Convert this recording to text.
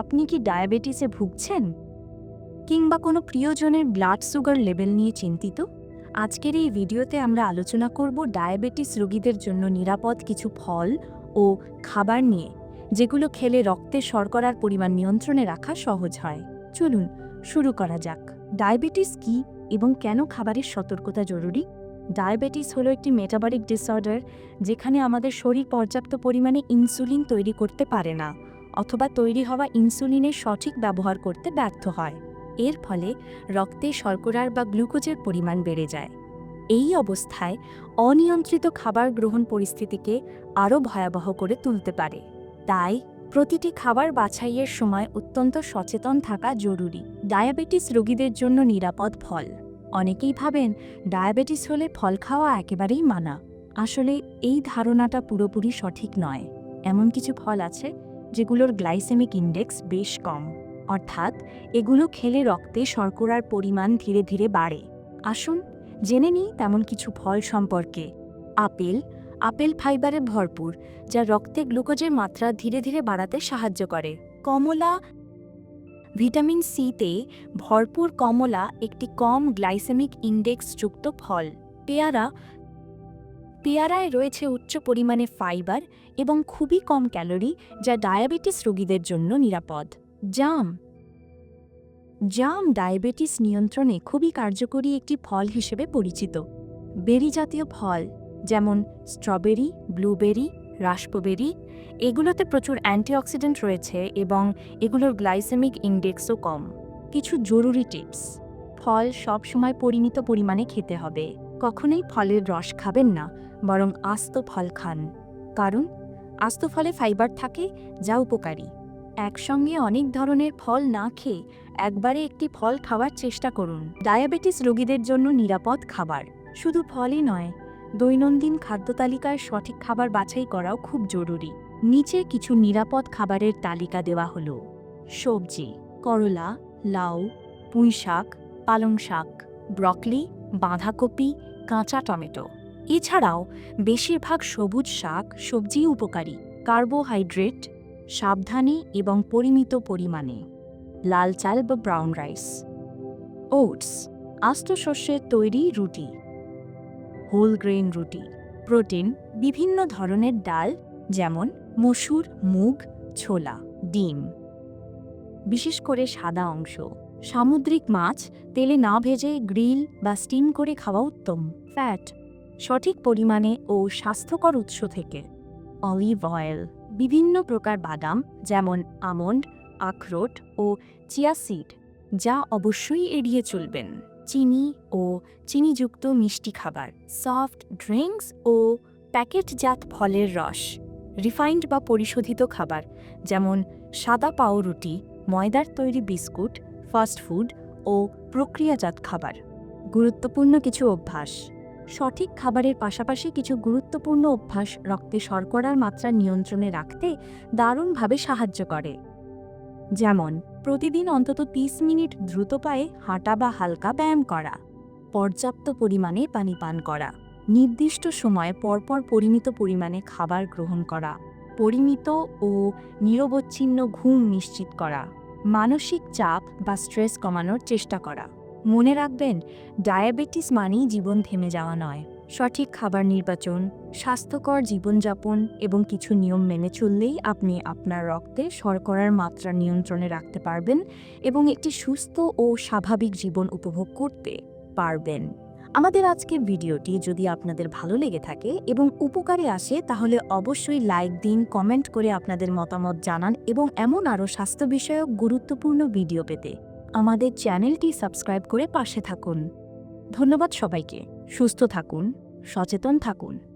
আপনি কি ডায়াবেটিসে ভুগছেন? কিংবা কোনো প্রিয়জনের ব্লাড সুগার লেভেল নিয়ে চিন্তিত? আজকের এই ভিডিওতে আমরা আলোচনা করব ডায়াবেটিস রোগীদের জন্য নিরাপদ কিছু ফল ও খাবার নিয়ে, যেগুলো খেলে রক্তে শর্করার পরিমাণ নিয়ন্ত্রণে রাখা সহজ হয়। চলুন শুরু করা যাক। ডায়াবেটিস কি এবং কেন খাবারের সতর্কতা জরুরি? ডায়াবেটিস হলো একটি মেটাবলিক ডিসঅর্ডার যেখানে আমাদের শরীর পর্যাপ্ত পরিমাণে ইনসুলিন তৈরি করতে পারে না। অথবা তৈরি হওয়া ইনসুলিনের সঠিক ব্যবহার করতে ব্যর্থ হয়। এর ফলে রক্তে শর্করার বা গ্লুকোজের পরিমাণ বেড়ে যায়। এই অবস্থায় অনিয়ন্ত্রিত খাবার গ্রহণ পরিস্থিতিকে আরও ভয়াবহ করে তুলতে পারে। তাই প্রতিটি খাবার বাছাইয়ের সময় অত্যন্ত সচেতন থাকা জরুরি। ডায়াবেটিস রোগীদের জন্য নিরাপদ ফল। অনেকেই ভাবেন, ডায়াবেটিস হলে ফল খাওয়া একেবারেই মানা। আসলে এই ধারণাটা পুরোপুরি সঠিক নয়। এমন কিছু ফল আছে যেগুলোর গ্লাইসেমিক ইন্ডেক্স বেশ কম। অর্থাৎ, এগুলো খেলে রক্তে শর্করার পরিমাণ ধীরে ধীরে বাড়ে। আসুন, জেনে নিই তেমন কিছু ফল সম্পর্কে। আপেল আপেল ফাইবারে ভরপুর, যা রক্তে গ্লুকোজের মাত্রা ধীরে ধীরে বাড়াতে সাহায্য করে। কমলা, ভিটামিন সিতে ভরপুর কমলা একটি কম গ্লাইসেমিক ইন্ডেক্স যুক্ত ফল। পেয়ারা পেয়ারায় রয়েছে উচ্চ পরিমাণে ফাইবার এবং খুবই কম ক্যালোরি, যা ডায়াবেটিস রোগীদের জন্য নিরাপদ। জাম। জাম ডায়াবেটিস নিয়ন্ত্রণে খুবই কার্যকরী একটি ফল হিসেবে পরিচিত। বেরি জাতীয় ফল, যেমন স্ট্রবেরি, ব্লুবেরি, রাস্পবেরি, এগুলোতে প্রচুর অ্যান্টিঅক্সিডেন্ট রয়েছে এবং এগুলোর গ্লাইসেমিক ইন্ডেক্সও কম। কিছু জরুরি টিপস। ফল সবসময় পরিমিত পরিমাণে খেতে হবে। কখনোই ফলের রস খাবেন না। বরং আস্ত ফল খান। কারণ, আস্ত ফলে ফাইবার থাকে, যা উপকারী। একসঙ্গে অনেক ধরনের ফল না খেয়ে একবারে একটি ফল খাওয়ার চেষ্টা করুন। ডায়াবেটিস রোগীদের জন্য নিরাপদ খাবার। শুধু ফলই নয়, দৈনন্দিন খাদ্য তালিকায় সঠিক খাবার বাছাই করাও খুব জরুরি। নিচে কিছু নিরাপদ খাবারের তালিকা দেওয়া হলো। সবজি, করলা, লাউ পুঁই শাক পালং শাক ব্রকলি, বাঁধাকপি, কাঁচা টমেটো। এছাড়াও, বেশিরভাগ সবুজ শাক সবজি উপকারী, কার্বোহাইড্রেট, সাবধানে এবং পরিমিত পরিমাণে। লাল চাল বা ব্রাউন রাইস। ওটস, আস্ত শস্যের তৈরি রুটি। হোল গ্রেন রুটি, প্রোটিন, বিভিন্ন ধরনের ডাল, যেমন মসুর, মুগ, ছোলা, ডিম। বিশেষ করে সাদা অংশ। সামুদ্রিক মাছ তেলে না ভেজে গ্রিল বা স্টিম করে খাওয়া উত্তম। ফ্যাট সঠিক পরিমাণে ও স্বাস্থ্যকর উৎস থেকে। অলিভ অয়েল, বিভিন্ন প্রকার বাদাম যেমন আমন্ড, আখরোট ও চিয়া সিড, যা অবশ্যই এড়িয়ে চলবেন। চিনি ও চিনিযুক্ত মিষ্টি খাবার, সফট ড্রিঙ্কস ও প্যাকেটজাত ফলের রস, রিফাইন্ড বা পরিশোধিত খাবার যেমন সাদা পাউরুটি, ময়দার তৈরি বিস্কুট ফাস্টফুড ও প্রক্রিয়াজাত খাবার। গুরুত্বপূর্ণ কিছু অভ্যাস। সঠিক খাবারের পাশাপাশি কিছু গুরুত্বপূর্ণ অভ্যাস রক্তে শর্করার মাত্রা নিয়ন্ত্রণে রাখতে দারুণভাবে সাহায্য করে। যেমন, প্রতিদিন অন্তত 30 মিনিট দ্রুত পায়ে হাঁটা বা হালকা ব্যায়াম করা, পর্যাপ্ত পরিমাণে পানি পান করা, নির্দিষ্ট সময়ে পরপর পরিমিত পরিমাণে খাবার গ্রহণ করা, পরিমিত ও নিরবচ্ছিন্ন ঘুম নিশ্চিত করা, মানসিক চাপ বা স্ট্রেস কমানোর চেষ্টা করা। মনে রাখবেন, ডায়াবেটিস মানেই জীবন থেমে যাওয়া নয়। সঠিক খাবার নির্বাচন, স্বাস্থ্যকর জীবনযাপন এবং কিছু নিয়ম মেনে চললেই আপনি আপনার রক্তে শর্করার মাত্রা নিয়ন্ত্রণে রাখতে পারবেন এবং একটি সুস্থ ও স্বাভাবিক জীবন উপভোগ করতে পারবেন। আমাদের আজকের ভিডিওটি যদি আপনাদের ভালো লেগে থাকে এবং উপকারে আসে, তাহলে অবশ্যই লাইক দিন, কমেন্ট করে আপনাদের মতামত জানান এবং এমন আরও স্বাস্থ্য বিষয়ক গুরুত্বপূর্ণ ভিডিও পেতে। আমাদের চ্যানেলটি সাবস্ক্রাইব করে পাশে থাকুন। ধন্যবাদ সবাইকে। সুস্থ থাকুন সচেতন থাকুন।